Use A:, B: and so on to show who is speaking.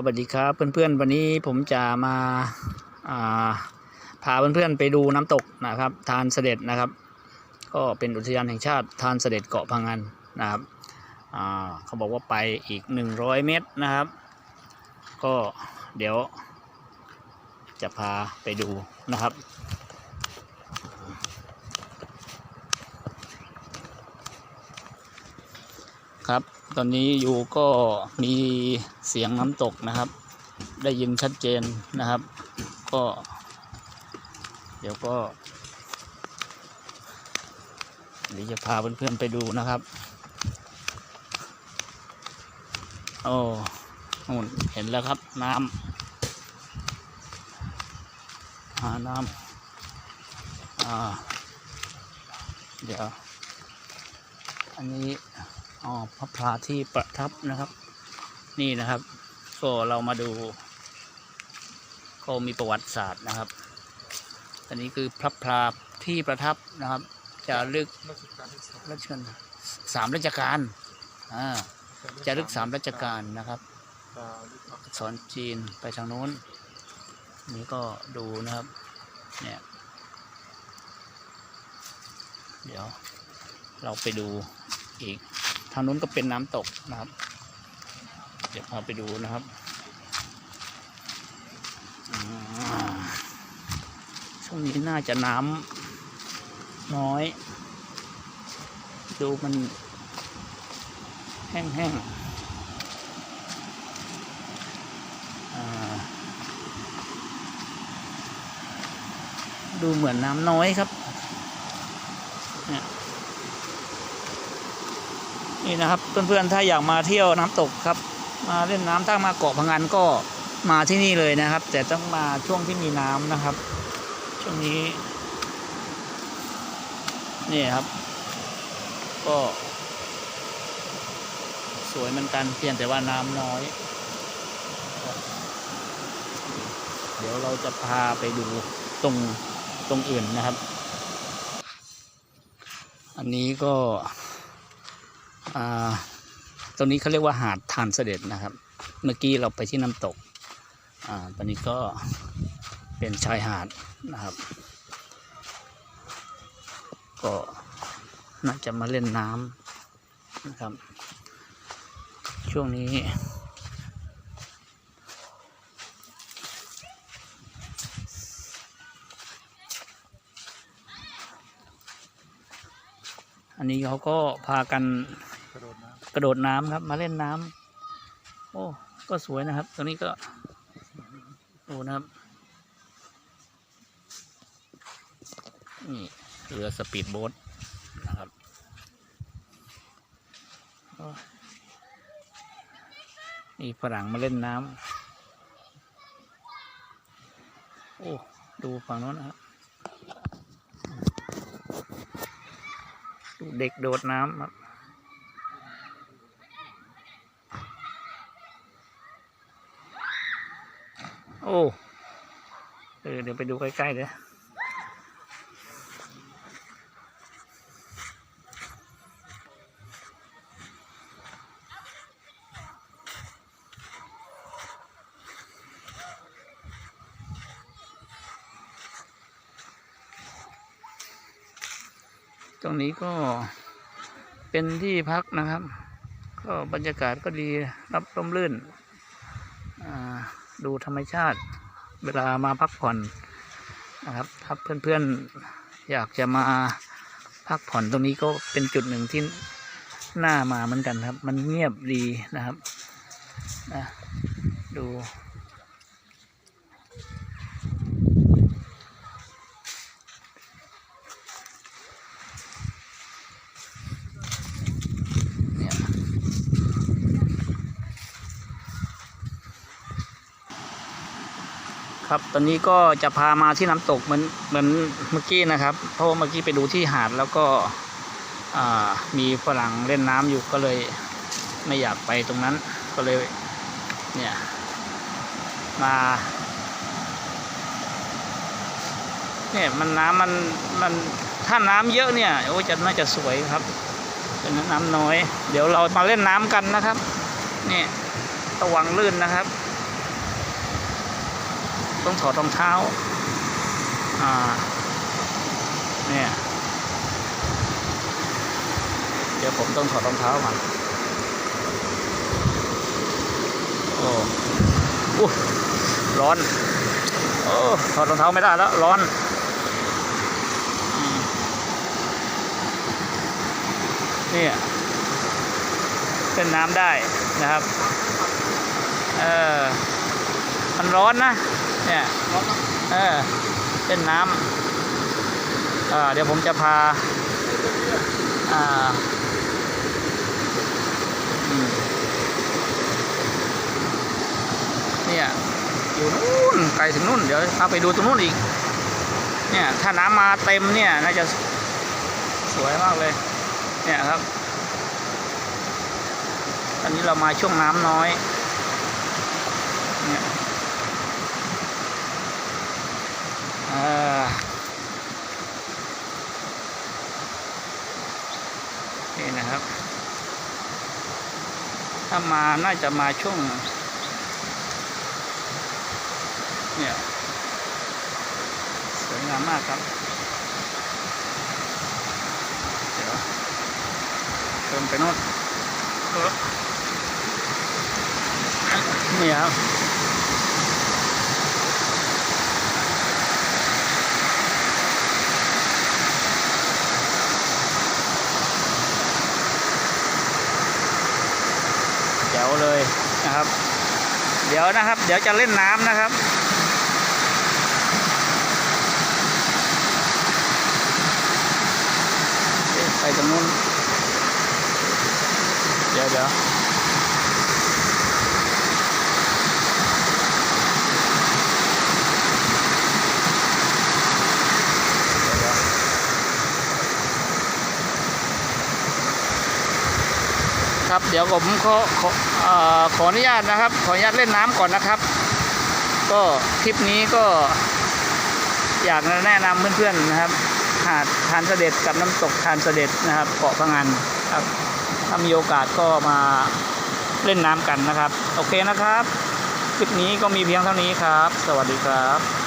A: สวัสดีครับเพื่อนๆวันนี้ผมจะมาาพาเพื่อนๆไปดูน้ำตกนะครับ ทานเสด็จนะครับ ก็เป็นอุทยานแห่งชาติทานเสด็จเกาะพังงันนะครับเขาบอกว่าไปอีก 100 เมตรนะครับ ก็เดี๋ยว จะพาไปดูนะครับครับ ตอนนี้อยู่ก็มีเสียงน้ำตกนะครับ ได้ยินชัดเจนนะครับ ก็ เดี๋ยวก็เดี๋ยวจะพาเพื่อนๆไปดูนะครับโอ้นู่นเห็นแล้วครับน้ำหาน้ำอ่าเดี๋ยว อันนี้ อ๋อพระพลาที่ประทับนะครับ นี่นะครับ ก็เรามาดูก็มีประวัติศาสตร์นะครับ อันนี้คือพระพลาที่ประทับนะครับ จะลึกรัชกาลสามราชการอ่าจะลึกสามราชการนะครับสอนจีนไปทางโน้น นี่ก็ดูนะครับ เนี่ย เดี๋ยวเราไปดูอีกทางนู้นก็เป็นน้ำตกนะครับ เดี๋ยวพาไปดูนะครับช่วงนี้น่าจะน้ำน้อย ดูมันแห้งๆดูเหมือนน้ำน้อยครับ เนี่ย นี่นะครับเพื่อนๆถ้าอยากมาเที่ยวน้ำตกครับ มาเล่นน้ำถ้ามาเกาะพังงานก็มาที่นี่เลยนะครับ แต่ต้องมาช่วงที่มีน้ำนะครับ ช่วงนี้นี่ครับ ก็ สวยเหมือนกันเพียงแต่ว่าน้ำน้อย เดี๋ยวเราจะพาไปดูตรงตรงอื่นนะครับ อันนี้ก็ ตรงนี้เขาเรียกว่าหาดทานเสด็จนะครับ เมื่อกี้เราไปที่น้ำตกอตอนนี้ก็เป็นชายหาดนะครับ ก็น่าจะมาเล่นน้ำนะครับ ช่วงนี้อันนี้เขาก็พากัน กระโดดน้ำครับ มาเล่นน้ำโอ้ก็สวยนะครับ ตรงนี้ก็ดูนะครับนี่เรือสปีดโบ๊ทนะครับนี่ฝรั่งมาเล่นน้ำโอ้ดูฝั่งโน้นนะครับดูเด็กโดดน้ำครับ โอ้เออเดี๋ยวไปดูใกล้ๆเลยตรงนี้ก็เป็นที่พักนะครับ ก็บรรยากาศก็ดีรับร่มรื่น ดูธรรมชาติ เวลามาพักผ่อนนะครับถ้าเพื่อนๆอยากจะมาพักผ่อนตรงนี้ก็เป็นจุดหนึ่งที่น่ามาเหมือนกันครับ มันเงียบดีนะครับนะดู ครับ ตอนนี้ก็จะพามาที่น้ำตกเหมือนเหมือนเมื่อกี้นะครับ เพราะว่าเมื่อกี้ไปดูที่หาดแล้วก็มีฝรั่งเล่นน้ำอยู่ก็เลยไม่อยากไปตรงนั้นก็เลยเนี่ยมาเนี่ยมันน้ำมันมันถ้าน้ำเยอะเนี่ยโอ้จะน่าจะสวยครับเป็นน้ำน้อย เดี๋ยวเรามาเล่นน้ำกันนะครับ เนี่ยระวังลื่นนะครับ ต้องถอดรองเท้า อ่า เนี่ย เดี๋ยวผมต้องถอดรองเท้าก่อนโอ้อู้ร้อน โอ้ ถอดรองเท้าไม่ได้แล้ว ร้อนเนี่ยเป็นน้ำได้นะครับ เออ มันร้อนนะ เนี่ยเออเป็นน้ำอ่าเดี๋ยวผมจะพาอ่าอืมเนี่ยอยู่นู่นไกลถึงนู่นเดี๋ยวพาไปดูตรงนู่นอีกเนี่ยถ้าน้ำมาเต็มเนี่ยน่าจะสวยมากเลย เนี่ยครับ ตอนนี้เรามาช่วงน้ำน้อย นี่นะครับ ถ้ามาน่าจะมาช่วง เนี่ย สวยงามมากครับเดี๋ยวเติมไปโน่นเนี่ครับ เลยนะครับ เดี๋ยวนะครับ เดี๋ยวจะเล่นน้ำนะครับไปตรงนู้นเดี๋ยวเดี๋ยวเดี๋ยวเดี๋ยว ครับ เดี๋ยวผมขอขออขออนุญาตนะครับ ขออนุญาตเล่นน้ำก่อนนะครับ ก็คลิปนี้ก็ อยากแนะนำเพื่อนๆนะครับ หาดทานเสด็จกับน้ำตกทานเสด็จนะครับ เกาะพะงันครับ ถ้ามีโอกาสก็มาเล่นน้ำกันนะครับ โอเคนะครับ คลิปนี้ก็มีเพียงเท่านี้ครับ สวัสดีครับ